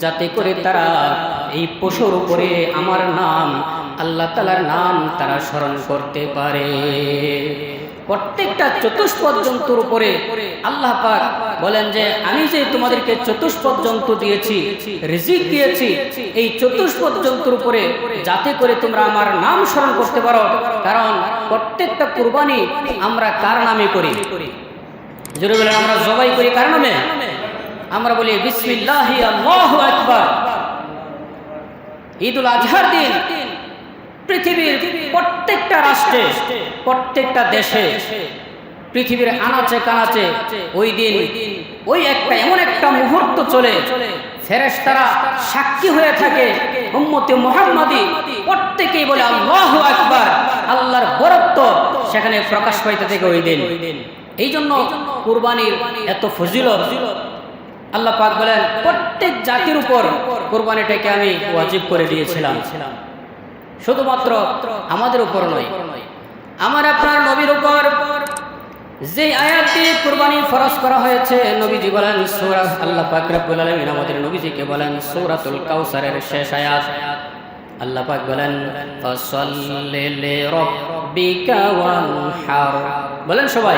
যাতে করে তারা এই পশুর উপরে আমার নাম আল্লাহ তালার নাম তারা স্মরণ করতে পারে। প্রত্যেকটা চতুষ্পদ জন্তুর উপরে আল্লাহ পাক বলেন যে আমি যে তোমাদেরকে চতুষ্পদ জন্তু দিয়েছি রিজিক দিয়েছি এই চতুষ্পদ জন্তুর উপরে যাতে করে তোমরা আমার নাম স্মরণ করতে পারো। কারণ প্রত্যেকটা কুরবানি আমরা কার নামে করি জোরে বলেন আমরা জবাই করি কার নামে? আমরা বলি বিসমিল্লাহি, আল্লাহু আকবার। ঈদুল আজহার দিন পৃথিবীর প্রত্যেকটা রাষ্ট্রে, প্রত্যেকটা দেশে, পৃথিবীর আনাচে কানাচে ওই দিন, ওই একটা এমন একটা মুহূর্ত চলে ফেরেশতারা সাক্ষী হয়ে থাকে উম্মতে মুহাম্মাদি। প্রত্যেকেই বলে আল্লাহু আকবার, আল্লাহর বরত্ব সেখানে প্রকাশ পাইতে থাকে ওই দিন। এই জন্য কুরবানির এত ফজিলত আল্লাহ পাক বলেন, প্রত্যেক জাতির উপর কোরবানিটাকে আমি ওয়াজিব করে দিয়েছিলাম। শুধুমাত্র আমাদের উপর নয়, আমার আপনার নবীর উপর যে আয়াতটি কুরবানি ফরজ করা হয়েছে, নবীজি বলেন, সূরা আল্লাহ পাক রব্বুল আলামিন, আমাদের নবীজিকে বলেন, সূরাতুল কাউসারের শেষ আয়াত। আল্লাহ পাক বলেন, ফাসাল্লি লিরাব্বিকা ওয়ানহার। বলেন সবাই,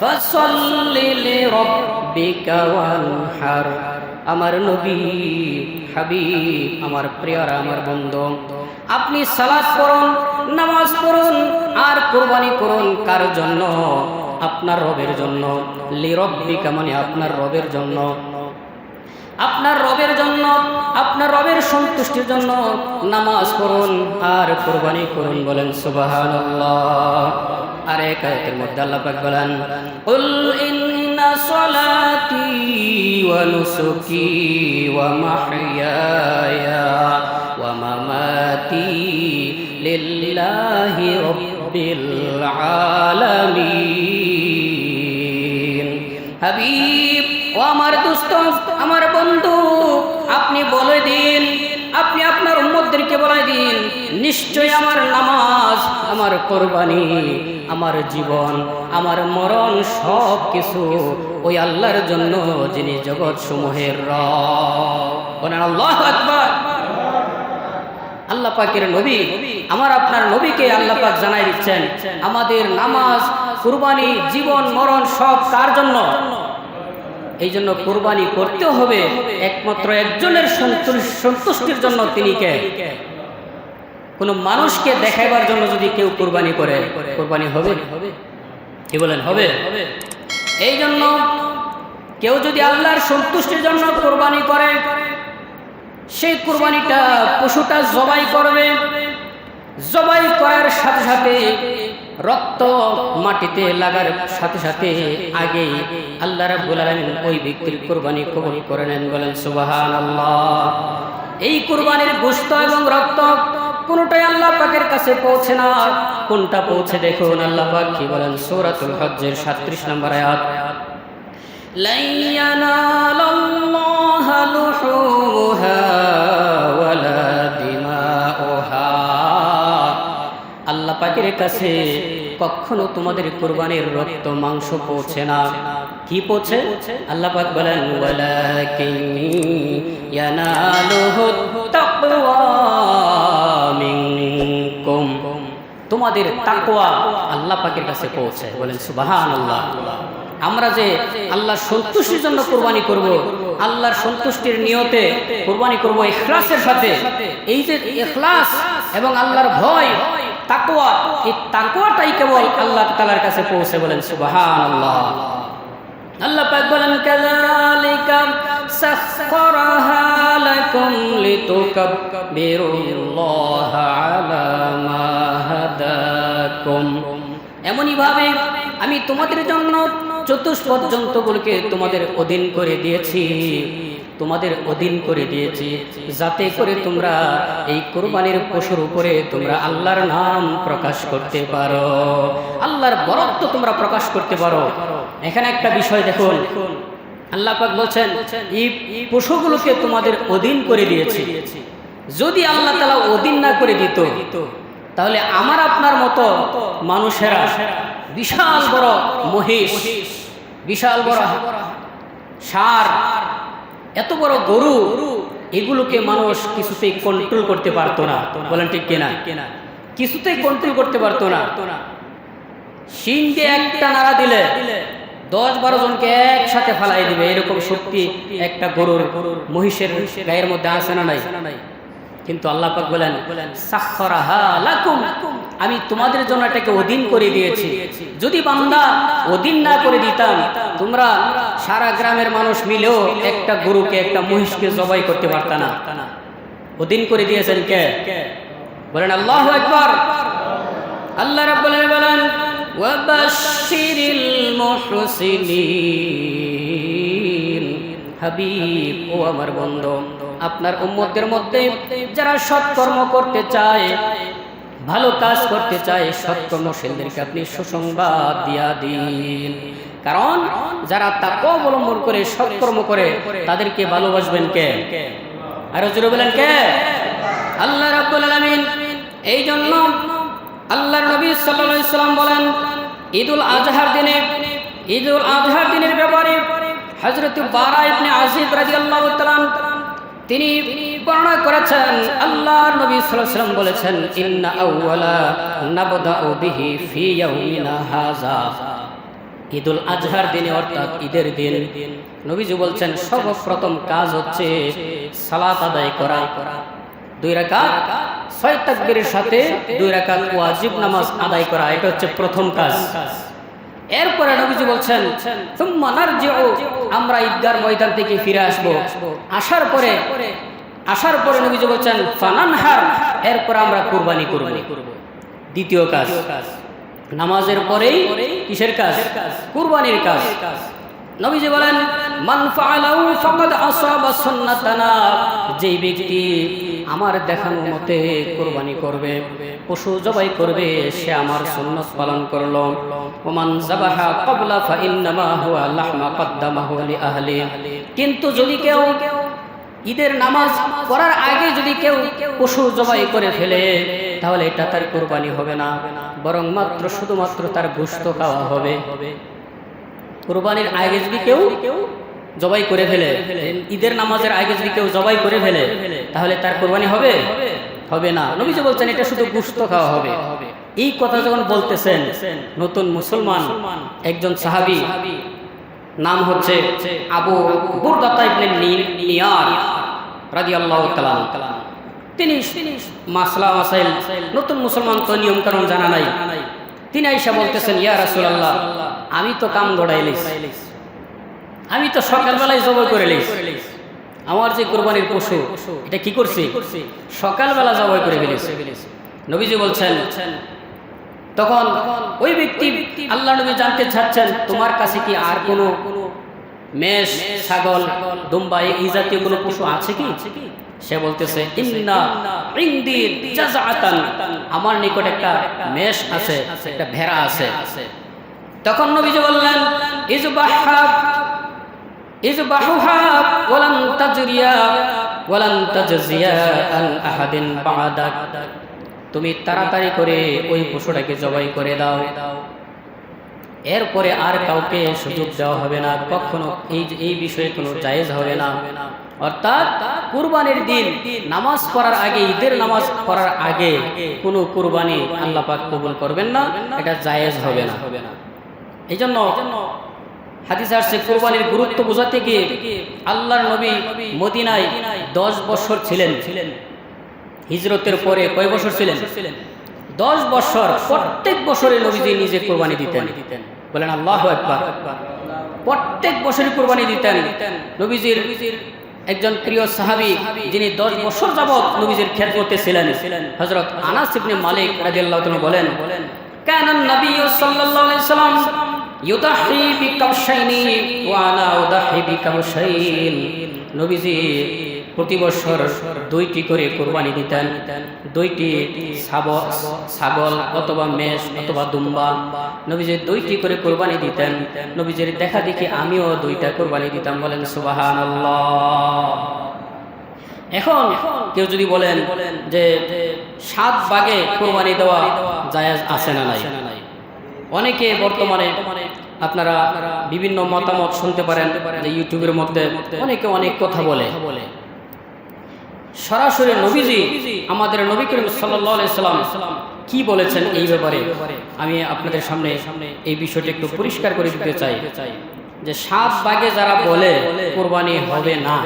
ফাসাল্লি লিরাব্বিকা ওয়ানহার। আমার নবী, হাবিব, আমার প্রিয়রা, আমার বন্ধু, আপনি সালাত পড়ুন, নামাজ পড়ুন, আর কোরবানি করুন কার জন্য? আপনার রবের জন্য। লিরব্বিকা মানে আপনার রবের জন্য। আপনার রবের জন্য, আপনার রবের সন্তুষ্টির জন্য নামাজ পড়ুন আর কোরবানি করুন বলেন সুবহানাল্লাহ। আর এক আয়াতের মধ্যে আল্লাহ বলেন কুল ইন্না সালাতি ওয়া নুসুকি ওয়া মাহইয়ায়া ওয়া মামাতি আমার নিশ্চয় আমার নামাজ, আমার কোরবানি, আমার জীবন, আমার মরণ সব কিছু ওই আল্লাহর জন্য যিনি জগৎ সমূহের আল্লাহ আকবার। আল্লাহ পাকের নবী, আমার আপনার নবীকে আল্লাহ পাক জানাই দিচ্ছেন, আমাদের নামাজ, কুরবানি, জীবন, মরণ সব কার জন্য? এই জন্য কোরবানি করতে হবে, একমাত্র একজনের সন্তুষ্টির জন্য তিনি কে? কোনো মানুষকে দেখাইবার জন্য যদি কেউ কোরবানি করে, কোরবানি হবে? কি বলেন, হবে? এই জন্য কেউ যদি আল্লাহর সন্তুষ্টির জন্য কোরবানি করে, সেই কোরবানিটা পশুটা জবাই করবে। জবাই করার সাথে সাথে রক্ত মাটিতে লাগার সাথে সাথে আগে আল্লাহ রাব্বুল আলামিন ওই ব্যক্তির কোরবানি কবুল করে নেন, বলেন সুবহানাল্লাহ। এই কোরবানির গোশত এবং রক্ত কোনটাই আল্লাহ পাকের কাছে পৌঁছে না। কোনটা পৌঁছে দেখুন? আল্লাহ পাক কি বলেন? সূরাতুল হজ্জের 37 নম্বর আয়াত। আল্লাহ পাকের কাছে কখনো তোমাদের কোরবানির রক্ত, মাংস পৌঁছে না। কি পৌঁছে? আল্লাহ পাক বলেন তোমাদের তাকওয়া আল্লাহ পাকের কাছে পৌঁছে বলেন, সুবহানাল্লাহ। আমরা যে আল্লাহর সন্তুষ্টির জন্য কোরবানি করব, আল্লাহর সন্তুষ্টির নিয়তে কোরবানি করব ইখলাসের সাথে। এই যে ইখলাস এবং আল্লাহর ভয়, তাকওয়া, এই তাকওয়াটাই কেবল আল্লাহ তাআলার কাছে পৌঁছে, বলেন, সুবহানাল্লাহ। আল্লাহ পাক বলেন, কাযালিকা সাখখারাহা এমনই ভাবে আমি তোমাদের জন্য চতুষ্পদ জন্তুগুলোকে তোমাদের অধীন করে দিয়েছি, তোমাদের অধীন করে দিয়েছি, যাতে করে তোমরা এই কোরবানির পশুর উপরে তোমরা আল্লাহর নাম প্রকাশ করতে পারো। আল্লাহর বরত্ব তোমরা প্রকাশ করতে পারো। এখানে একটা বিষয় দেখুন। আল্লাহ পাক বলছেন, এই পশুগুলোকে তোমাদের অধীন করে দিয়েছি। যদি আল্লাহ তালা অধীন না করে দিত, তাহলে আমার আপনার মতো মানুষেরা বিশাল বড় মহিষ, বিশাল বড় সার এত বড় গরু, এগুলোকে মানুষ কিছুতেই কন্ট্রোল করতে পারতো না। বলেন ঠিক কেনা? কিছুতেই কন্ট্রোল করতে পারতো না। শিং একটা নাড়া দিলে দশ বারো জনকে একসাথে ফালাই দিবে, এরকম শক্তি একটা গরুর মহিষের গায়ের মধ্যে আসে না নাই? কিন্তু আল্লাহ পাক বলেন আমি তোমাদের জন্য এটাকে অধীন করে দিয়েছি। যদি বান্দা অধীন না করে দিতাম, তোমরা সারা গ্রামের মানুষ মিলেও একটা গরুকে, একটা মহিষকে জবাই করতে পারত না। অধীন করে দিয়েছেন কে? বলেন, আল্লাহ একবার আল্লাহ রাব্বুল বলেন ওয়াবাশশিরিল মুহসিনিন হাবিব আমার বন্ধু, আপনার উম্মতের মধ্যে যারা সৎকর্ম করতে চায়, ভালো কাজ করতে চায় সৎকর্মশীলদেরকে আপনি সুসংবাদ দিয়া দিন। কারণ যারা তা অবলম্বন করে, সৎকর্ম করে, তাদেরকে ভালোবাসবেন কে? আরও জোরে বলেন কে? আল্লাহ রাব্বুল আলামিন এই জন্য আল্লাহর নবী সাল্লাল্লাহু আলাইহি সাল্লাম বলেন, ঈদুল আজহার দিনে, ঈদুল আজহার দিনের ব্যাপারে হযরত বারা ইবনে আজিব রাদিয়াল্লাহু তাআলা তিনি বর্ণনা করেছেন, আল্লাহর নবী সাল্লাম বলেছেন, ইন্না আউওয়ালা ফি ইয়াউমিনা ঈদুল আজহার দিনে অর্থাৎ ঈদের দিন, নবীজি বলছেন, সর্বপ্রথম কাজ হচ্ছে সালাত আদায় করা। দুই রাকাত ছয় তাকবীরের সাথে দুই রাকাত ওয়াজিব নামাজ আদায় করা এটা হচ্ছে প্রথম কাজ। এরপরে নবীজি বলছেন আমরা ঈদগার ময়দান থেকে ফিরে আসব। আসার পরে আসার পরে নবীজি বলছেন ফানানহার এরপর আমরা কুরবানি করব। দ্বিতীয় কাজ নামাজের পরেই কিসের কাজ। কুরবানির কাজ। নবীজি বলেন মান ফাআলাহু ফাকাদ আসাবা সুন্নাতানা। যেই ব্যক্তি আমার দেখানো মতে কুরবানি করবে, পশু জবাই করবে, সে আমার সুন্নাত পালন করল। ওমান যাবাহা ক্বাবলা ফা ইন্নামা হুয়া লাহমা কদ্দামাহু লি আহলি কিন্তু যদি কেউ ঈদের নামাজ পড়ার আগে যদি কেউ পশু জবাই করে ফেলে, তাহলে এটা তার কোরবানি হবে না, বরং মাত্র শুধুমাত্র তার গোস্ত খাওয়া হবে। কোরবানির আগে যদি কেউ জবাই করে ফেলে। ঈদের নামাজের আগে যদি কেউ জবাই করে ফেলে তাহলে তার কোরবানি হবে? হবে। না। নবীজি বলছেন এটা শুধু গুস্ত খাওয়া হবে। এই কথা যখন বলতেছেন নতুন মুসলমান একজন সাহাবি নাম হচ্ছে আবু বুরদাতা ইবনে নিয়ার রাদিয়াল্লাহু তাআলা তিনি মাসলা মাসাইল নতুন মুসলমান তো নিয়ম কানুন জানা নাই। তিনি আইসা বলতেছেন ইয়া রাসূলুল্লাহ আমি তো কাম দৌড়াইলিস আমি তো সকালবেলায় জবাই করে লিস আমার যে কোরবানির পশু এটা কি করছি? সকালবেলা জবাই করে ফেলেছি। নবীজি বলছেন তখন ওই ব্যক্তি আল্লাহ নবী জানতে চাচ্ছেন তোমার কাছে কি আর কোনো মেষ ছাগল দুম্বা এই জাতীয় কোনো পশু আছে কি? সে বলতেছে ইন্না ইন্দি জাযাতান আমার নিকট একটা মেষ আছে একটা ভেড়া আছে। তখন নবীজি বললেন ইজবাহা তুমি তাড়াতাড়ি করে ওই পশুটাকে জবাই করে দাও। এরপরে আর কাউকে সুযোগ দেওয়া হবে না, কখনো এই এই বিষয়ে কোনো জায়েজ হবে না। অর্থাৎ কুরবানির দিন, নামাজ পড়ার আগে, ঈদের নামাজ পড়ার আগে কোনো কুরবানি আল্লাহ পাক কবুল করবেন না, এটা জায়েজ হবে না। এই জন্য হাদিস আসছে কোরবানির গুরুত্ব বোঝাতে গিয়ে আল্লাহর নবী মদিনায় দশ বছর ছিলেন। ছিলেন। হিজরতের পরে কয় বছর ছিলেন? দশ বছর। প্রত্যেক বছরে নবীজি নিজে কোরবানি দিতেন। বলেন আল্লাহ একবার প্রত্যেক বছরই কোরবানি দিতেন। নবীজির একজন প্রিয় সাহাবি যিনি দশ বছর যাবৎ নবীজির খেয়াল করতেছিলেন হজরত আনাস ইবনে মালিক রাদিয়াল্লাহু তাআলা বলেন কানা নবী সাল্লাল্লাহু আলাইহি সাল্লাম ইউদাহি বিকাবশাইনি ওয়া আনা উদাহি প্রতি বছর দুইটি করে কোরবানি দিতেন। দুইটি ছাগল অথবা মেষ অথবা দুম্বা। নবীজি দুইটি করে কোরবানি দিতেন। নবীজির দেখা দেখি আমিও দুইটা কোরবানি দিতাম। বলেন, সুবহানাল্লাহ। এখন কেউ যদি বলেন যে সাত বাগে কোরবানি দেওয়া জায়েজ আছে না নাই? অনেকে বর্তমানে আপনারা বিভিন্ন মতামত শুনতে পারেন যে ইউটিউবের মধ্যে অনেকে অনেক কথা বলে। সরাসরি নবীজি আমাদের নবী করিম সাল্লাম কি বলেছেন এই ব্যাপারে আমি আপনাদের সামনে এই বিষয়টি একটু পরিষ্কার করে দিতে চাই যে সাত বাগে যারা বলে, কোরবানি হবে না।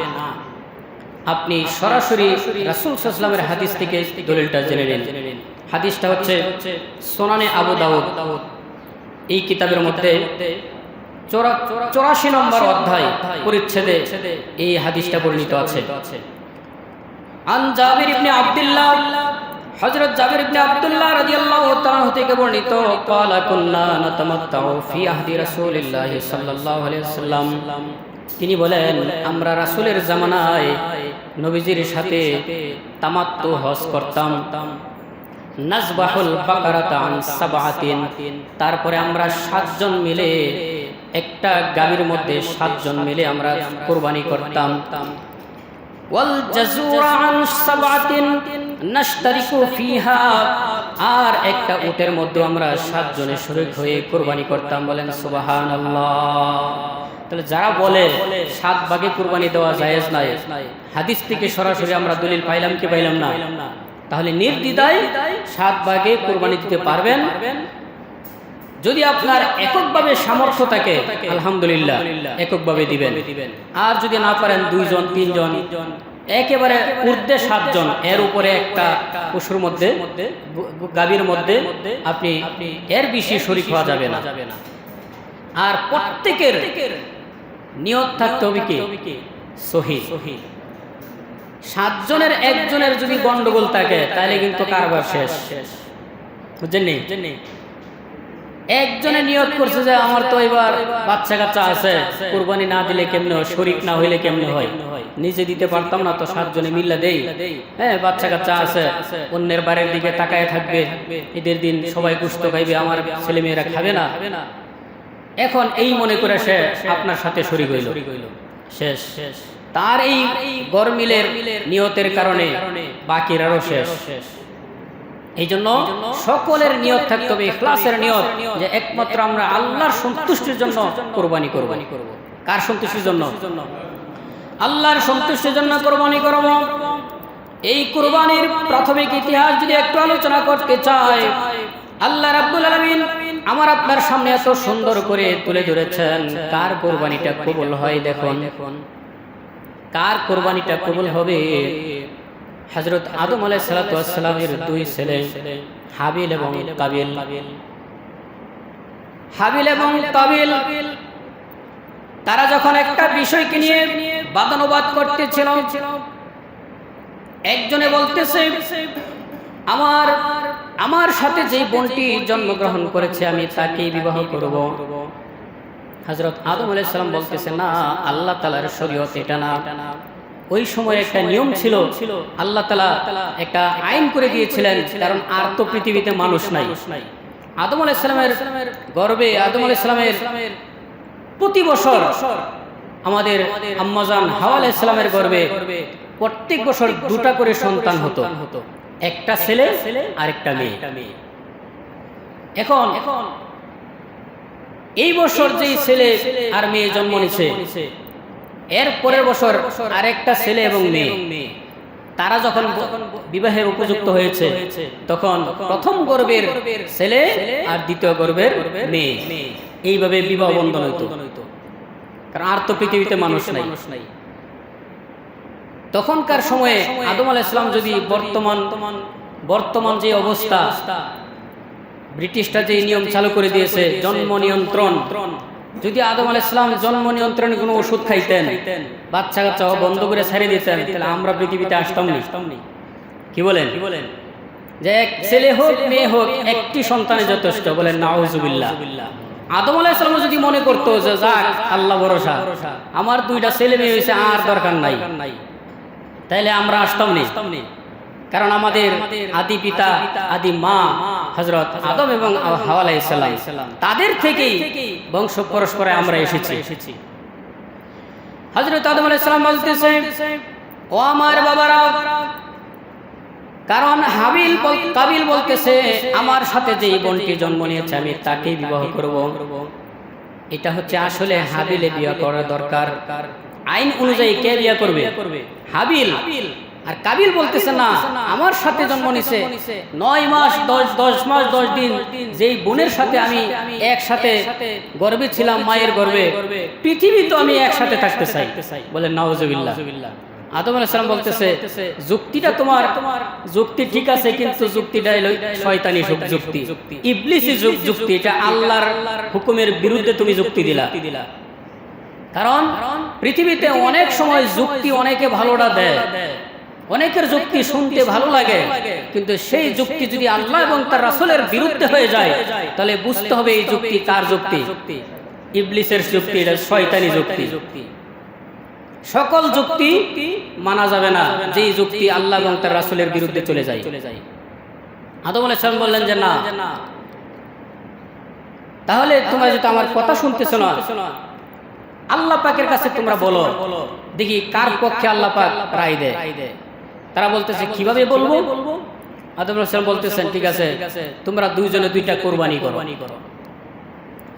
আপনি সরাসরি রাসুল সাল্লামের হাদিস থেকে দলিলটা জেনে নিন। হাদিসটা হচ্ছে সোনানে আবু দাউদ। এই কিতাবের মধ্যে চৌরা- চৌরাশি নম্বর অধ্যায় পরিচ্ছেদে এই হাদিসটা পরিণত আছে। আন জাবির ইবনে আব্দুল্লাহ হযরত জাবির ইবনে আব্দুল্লাহ রাদিয়াল্লাহু তাআলা থেকে বর্ণিত ক্বালা কুন্না নাতামাত্তাউ ফি আহদি রাসূলিল্লাহি সাল্লাল্লাহু আলাইহি ওয়াসাল্লাম। তিনি বলেন আমরা রাসূলের জামানায় নবীজির সাথে তামাত্তু হজ করতাম। নাজবাহুল বাকারাতা আন তারপরে আমরা সাতজন মিলে একটা গাভীর মধ্যে সাতজন মিলে আমরা কোরবানি করতাম। ওয়াল জাজুরা আন সাবআতিন নাশতারিকু ফিহা। আর একটা উটের মধ্যে আমরা সাতজনে শরীক হয়ে কোরবানি করতাম বলেন সুবহানাল্লাহ। তাহলে যারা বলে সাত ভাগে কোরবানি দেওয়া জায়েজ নাই হাদিস থেকে সরাসরি আমরা দলিল পাইলাম কি পাইলাম না? তাহলে নির্দ্বিধায় সাত ভাগে কোরবানি দিতে পারবেন। যদি আপনার এককভাবে সামর্থ্য থাকে আলহামদুলিল্লাহ এককভাবে দিবেন। আর যদি না পারেন দুইজন তিনজন একেবারে ঊর্ধ্বে সাতজন এর উপরে একটা পশুর মধ্যে গাভীর মধ্যে আপনি এর বেশি শরিক হওয়া যাবে না। আর প্রত্যেকের নিয়ত থাকতে হবে কি? সহি। সাতজনের একজনের যদি গন্ডগোল থাকে তাহলে কিন্তু কারবার শেষ। বুঝছেন নি? একজনে নিয়ত করছে যে আমার তো এবার বাচ্চা কাচ্চা আছে কুরবানি না দিলে কেমনে হয়? শরিক না হইলে কেমনে হয়? নিজে দিতে পারতাম না তো সাতজনে মিল্লা দেই। হ্যাঁ বাচ্চা কাচ্চা আছে অন্যের বাড়ির দিকে তাকায় থাকবে। ঈদের দিন সবাই কুস্ত খাইবে আমার ছেলে মেয়েরা খাবে না। এখন এই মনে করে সে আপনার সাথে শরিক হইল। শেষ। শেষ। তার এই গরমিলের নিয়তের কারণে বাকিরারও শেষ। এই জন্য সকলের নিয়ত থাকতে হবে, ইখলাসের নিয়ত, যে একমাত্র আমরা আল্লাহর সন্তুষ্টির জন্য কোরবানি কোরবানি করব। কার সন্তুষ্টির জন্য? আল্লাহর সন্তুষ্টির জন্য কোরবানি করব। এই কোরবানির প্রাথমিক ইতিহাস যদি একটু আলোচনা করতে চাই, আল্লাহ রাব্বুল আলামিন আমার আপনার সামনে এত সুন্দর করে তুলে ধরেছেন। কার কোরবানিটা কবুল হয় দেখুন দেখুন। কার কোরবানিটা কবুল হবে? হজরত আদম আলাই সালাতামের দুই ছেলে হাবিল এবং কাবিল হাবিল এবং কাবিল তারা যখন একটা বিষয়কে নিয়ে বাদানুবাদ করতেছিল একজনে বলতেছে আমার আমার সাথে যে বোনটি জন্মগ্রহণ করেছে আমি তাকেই বিবাহ করব। হজরত আদম আলাইসালাম বলতেছে, না, আল্লাহ তালার শরীয়ত এটা না। ওই সময় একটা নিয়ম ছিল, আল্লাহ তালা একটা আইন করে দিয়েছিলেন, কারণ আর তো পৃথিবীতে মানুষ নাই। আদম আলাইসালামের গর্বে, আদম আলাইসালামের প্রতি বছর আমাদের আম্মাজান হাওয়া আলাইসালামের গর্বে প্রত্যেক বছর দুটা করে সন্তান হতো, একটা ছেলে আর একটা মেয়ে। এখন এখন এই বছর যেই ছেলে আর মেয়ে জন্ম নিছে এর পরের বছর আরেকটা ছেলে এবং মেয়ে। তারা যখন বিবাহের উপযুক্ত হয়েছে তখন প্রথম গর্বের ছেলে আর দ্বিতীয় গর্বের মেয়ে। এইভাবে বিবাহ বন্ধন হইত। কারণ আর তো পৃথিবীতে মানুষ নাই। তখনকার সময়ে আদম আলাহ ইসলাম যদি বর্তমান বর্তমান যে অবস্থা ব্রিটিশরা যে নিয়ম চালু করে দিয়েছে, জন্ম নিয়ন্ত্রণ। যদি আদম আল ইসলাম জন্ম নিয়ন্ত্রণে কোনো ওষুধ খাইতেন, বাচ্চা কাচ্চা বন্ধ করে ছেড়ে দিতেন, তাহলে আমরা পৃথিবীতে আসতাম না। কি বলেন? কি বলেন যে এক ছেলে হোক, মেয়ে হোক, একটি সন্তানে যথেষ্ট বলেন নাউজুবিল্লাহ আদম আলাইসালাম যদি মনে করতো যে, যাক, আল্লাহ ভরসা, আমার দুইটা ছেলে মেয়ে হয়েছে আর দরকার নাই। তাইলে আমরা আসতাম নেই কারণ আমাদের আদি পিতা আদি মা হজরত আদম এবং হাওয়া আলাইসাল্লাম তাদের থেকেই বংশ পরস্পরে আমরা এসেছি। হজরত আদম আলাইসাল্লাম বলতেছে ও আমার বাবারা কারণ হাবিল বল- কাবিল বলতেছে আমার সাথে যে বোনটি জন্ম নিয়েছে আমি তাকেই বিবাহ করব। এটা হচ্ছে আসলে হাবিলে বিয়ে করা দরকার। আইন অনুযায়ী কে বিয়ে করবে? হাবিল। আর কাবিল বলতেছে না আমার সাথে জন্ম নিছে। নয় মাস দশ দশ মাস দশ দিন যেই বোনের সাথে আমি একসাথে গর্বে ছিলাম মায়ের গর্বে। পৃথিবী তো আমি একসাথে থাকতে চাই। বলে নওয়াজবিল্লাহ আদম আলাইসালাম বলতেছে যুক্তিটা তোমার যুক্তি ঠিক আছে কিন্তু যুক্তিটা হলো শয়তানি যুক- যুক্তি। ইবলিসি যুক্তি এটা আল্লাহর হুকুমের বিরুদ্ধে তুমি যুক্তি দিলা। কারণ পৃথিবীতে অনেক সময় যুক্তি অনেকে ভালোটা দেয়। অনেকের যুক্তি শুনতে ভালো লাগে কিন্তু সেই যুক্তি যদি আল্লাহ এবং তার রাসূলের বিরুদ্ধে হয়ে যায় তাহলে বুঝতে হবে এই যুক্তি কার যুক্তি। ইবলিসের যুক্তি এটা শয়তানি যুক্তি। সকল যুক্তি মানা যাবে না যেই যুক্তি আল্লাহ এবং তার রাসূলের বিরুদ্ধে চলে যায়। আদম আলাইহিস বললেন যে না। তাহলে তোমরা যদি আমার কথা শুনতেছো না আল্লাহ পাকের কাছে তোমরা বলো দেখি কার পক্ষে আল্লাহ পাক রায় দেয়। তারা বলতেছে কীভাবে বলব? আদম আলাইহিস বলতেছেন ঠিক আছে তোমরা দুইজনে দুইটা কোরবানি করো।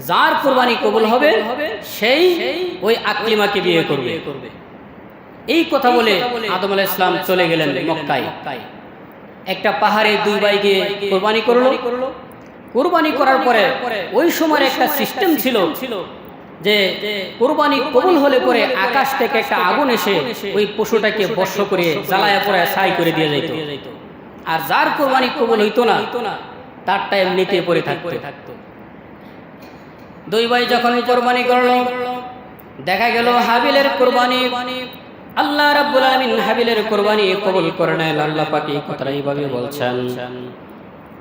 যার কোরবানি কবুল হবে সেই ওই আকলিমাকে বিয়ে করবে। এই কথা বলে আদম আলাইহিস ইসলাম চলে গেলেন মক্কায়। একটা পাহাড়ে দুই ভাই গিয়ে কোরবানি করল। কোরবানি করার পরে ওই সময়ের একটা সিস্টেম ছিল। যে কোরবানি কবুল হলে পরে আকাশ থেকে একটা আগুন এসে ওই পশুটাকে বর্ষ করে জ্বালায় পরে ছাই করে দিয়ে যাইত। আর যার কোরবানি কবুল হইতো না, তারটা এমনিতে পড়ে থাকতো। দুই ভাই যখন কোরবানি করল, দেখা গেল হাবিলের কোরবানি। আল্লাহ রাব্বুল আলামিন হাবিলের কোরবানি কবুল করে নেন। আল্লাহ পাক কথাটা এইভাবে বলছেন।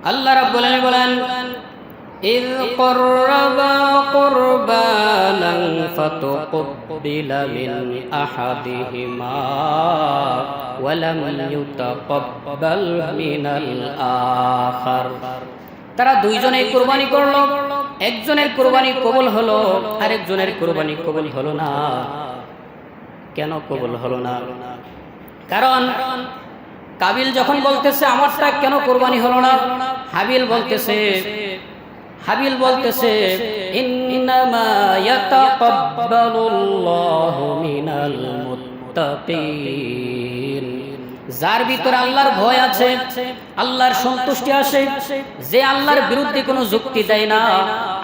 আল্লাহ রাব্বুল আলামিন বলেন إذ قربا قربانا فتقبل من أحدهما ولم يتقبل من الآخر তারা দুইজনে কোরবানি করলো একজনের কোরবানি কবুল হলো আরেকজনের কোরবানি কবুল হলো না কেন কবুল হলো না কারণ কাবিল যখন বলতেছে আমারটা কেন কোরবানি হলো না হাবিল বলতেছে হাবিল বলতেছে ইন্নামা ইয়াতাকাব্বালুল্লাহু মিনাল মুত্তাকিন। যার ভিতরে আল্লাহর ভয় আছে, আল্লাহর সন্তুষ্টি আসে যে আল্লাহর বিরুদ্ধে কোনো যুক্তি দেয় না,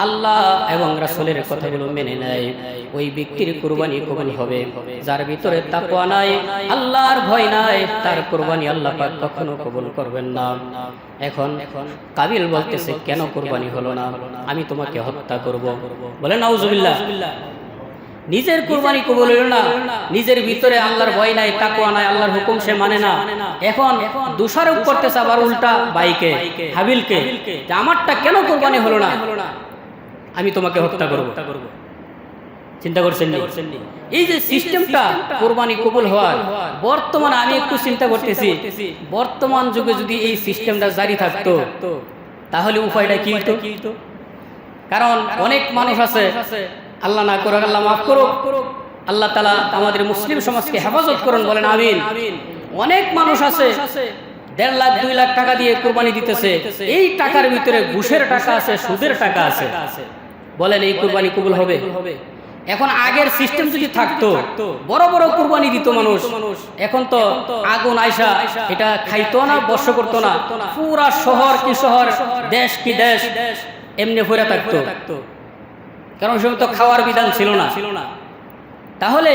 আল্লাহ এবং রাসূলের কথাগুলো মেনে নেয়। ওই ব্যক্তির কুরবানি কবুল হবে। যার ভিতরে তাকওয়া নাই, আল্লাহর ভয় নাই, তার কুরবানি আল্লাহ পাক কখনো কবুল করবেন না। এখন এখন কাবিল বলতেছে, কেন কুরবানি হলো না? আমি তোমাকে হত্যা করব। বলে, নাউজুবিল্লাহ। নিজের কুরবানি কবুল হইল না। নিজের ভিতরে আল্লাহর ভয় নাই, তাকওয়া নাই, আল্লাহর হুকুম সে মানে না। এখন দোষারোপ করতেছে আবার উল্টা বাইকে হাবিলকে আমারটা কেন কুরবানি হলো না? আমি তোমাকে হত্যা করব। চিন্তা করছেন? এই যে সিস্টেমটা কোরবানি কবুল হওয়ার, বর্তমানে আমি একটু চিন্তা করতেছি, বর্তমান যুগে যদি এই সিস্টেমটা জারি থাকতো, তাহলে উপায়টা কি হতো কারণ অনেক মানুষ আছে আল্লাহ না করুক, আল্লাহ মাফ করুক। আল্লাহ তালা আমাদের মুসলিম সমাজকে হেফাজত করুন বলেন, আমিন। অনেক মানুষ আছে, দেড় লাখ, দুই লাখ টাকা দিয়ে কোরবানি দিতেছে। এই টাকার ভিতরে ঘুষের টাকা আছে, সুদের টাকা আছে। বলেন, এই কোরবানি কবুল হবে? এখন আগের সিস্টেম যদি থাকতো, বড় বড় কোরবানি দিত মানুষ। এখন তো আগুন, আয়সা, এটা খাইতো না, বর্ষ করতো না। পুরা শহর কি শহর, দেশ কি দেশ, এমনি ভরে থাকতো। কারণ সে তো খাওয়ার বিধান ছিল না। ছিল না তাহলে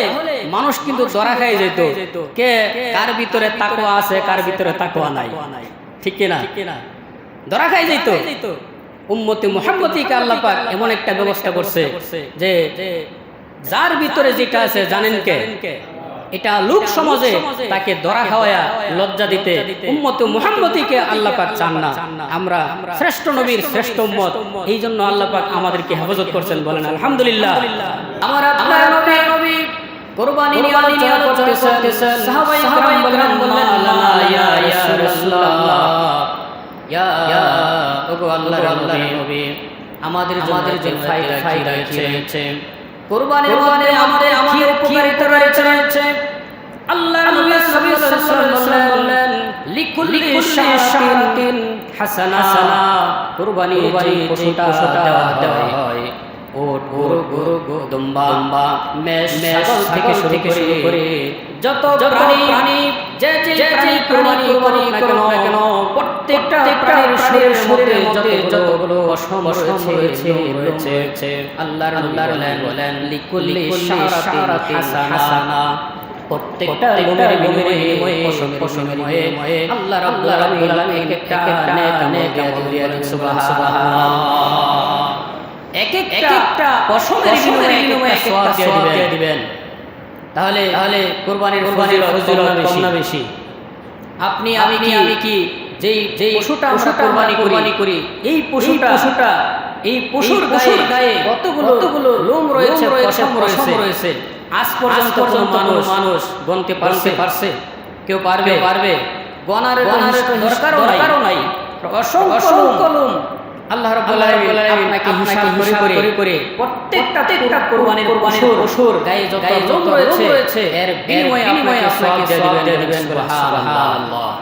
মানুষ কিন্তু দরা খাই যেত, কে কার ভিতরে তাকোয়া আছে, কার ভিতরে তাকোয়া নাই। ঠিক কিনা? দরা খাই যেত। উম্মতি মোহাম্মতিকে আল্লাহ পাক এমন একটা ব্যবস্থা করছে যে যার ভিতরে যেটা আছে জানেন কে? এটা লোক সমাজে তাকে দরা খাওয়ায়া লজ্জা দিতে উম্মত মুহাম্মদীকে আল্লাহ পাক চান না আমরা শ্রেষ্ঠ নবীর শ্রেষ্ঠ উম্মত এই জন্য আল্লাহ পাক আমাদেরকে হেফাজত করছেন বলেন আলহামদুলিল্লাহ আমার আপনার নবী নবী কোরবানি নিয়ে আলোচনা করতেছেন সাহাবাই کرام বললেন বললেন আল্লাহ ইয়া ইয়া রাসূলুল্লাহ ইয়া ইয়া ওগো আল্লাহর নবী আমাদের আমাদের যে ফায়দা ফায়দা রয়েছে কোরবানির মধ্যে আমাদের বললেন লিকুল্লি শারাতিন হাসানা। কুরবানি যে পশুটা দেওয়া হয়। ওট গরু গরু দুম্বা। দুম্বা। মেষ ছাগল থেকে শুরু করে যত প্রাণী প্রাণী যে যে প্রাণী কুরবানি কুরবানি করো না কেন প্রত্যেকটা প্রাণীর শরীরের মধ্যে যত যতগুলো অসম রয়েছে রয়েছে আল্লাহর আল্লাহর বলেন লিকুল্লি শারাতিন হাসানা। প্রত্যেকটা লোমের বিনিময়ে পশমের পশমের বিনিময়ে আল্লাহ রাব্বুল আলামিন একটা নেক নেক আমল দিয়ে সুবহানাল্লাহ। এক একটা পশমের বিনিময়ে সওয়াব দিয়ে দিবেন। তাহলে তাহলে কুরবানির কুরবানির ফজিলত কম না বেশি। আপনি আমি কি আমি কি যেই যেই পশুটা আমরা কুরবানি কুরবানি করি এই পশুটা পশুটা এই পশুর গায়ে কতগুলো কতগুলো লোম রয়েছে পশম রয়েছে? রয়েছে। আজ পর্যন্ত কোনো মানুষ মানুষ গনতে পারছে। পারছে। কেউ পারবে? পারবে। গনার গনার দরকারও দরকারও নাই। অসংখ্য আল্লাহ রাব্বুল আলামিন আপনাকে হিসাব করে করে করে প্রত্যেকটা প্রত্যেকটা কুরবানির কুরবানির পশুর গায়ে যত লোম রয়েছে এর বিনিময়ে আপনাকে সওয়াব দিয়ে দিবেন। সুবহানাল্লাহ।